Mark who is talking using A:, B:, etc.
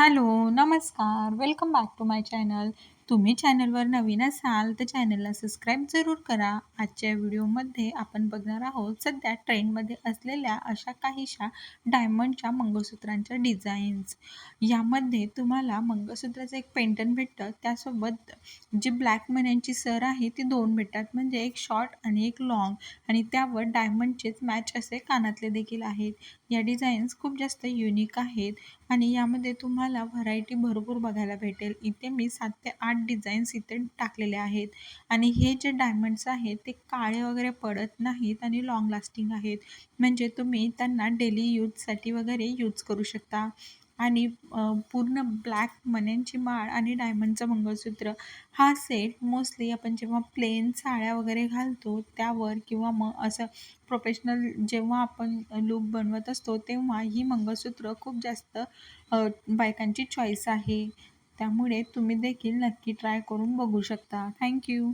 A: Hello, नमस्कार. Welcome back to my channel. तुम्ही चॅनलवर नवीन असाल तर चॅनलला सबस्क्राईब जरूर करा. आजच्या व्हिडिओमध्ये आपण बघणार आहोत सध्या ट्रेंडमध्ये असलेल्या अशा काहीशा डायमंडच्या मंगळसूत्रांच्या डिझाईन्स. यामध्ये तुम्हाला मंगळसूत्राचं एक पेंटन भेटतं. त्यासोबत जी ब्लॅक मन्यांची सर आहे ती दोन भेटतात. म्हणजे एक शॉर्ट आणि एक लाँग आणि त्यावर डायमंडचेच मॅच असे कानातले देखील आहेत. या डिझाईन्स खूप जास्त युनिक आहेत आणि यामध्ये तुम्हाला व्हरायटी भरपूर बघायला भेटेल. इथे मी सात ते आठ डिझाईन्स इथे टाकलेले आहेत आणि हे जे डायमंड्स आहेत ते काळे वगैरे पडत नाहीत आणि लाँग लास्टिंग आहेत. म्हणजे तुम्ही त्यांना डेली यूजसाठी वगैरे यूज करू शकता आणि पूर्ण ब्लॅक मण्यांची माळ आणि डायमंडचं मंगळसूत्र हा सेट मोस्टली आपण जेव्हा प्लेन साड्या वगैरे घालतो त्यावर किंवा मग असं प्रोफेशनल जेव्हा आपण लूक बनवत असतो तेव्हा ही मंगळसूत्र खूप जास्त बायकांची चॉईस आहे. त्यामुळे तुम्ही देखील नक्की ट्राय करून बघू शकता. थँक्यू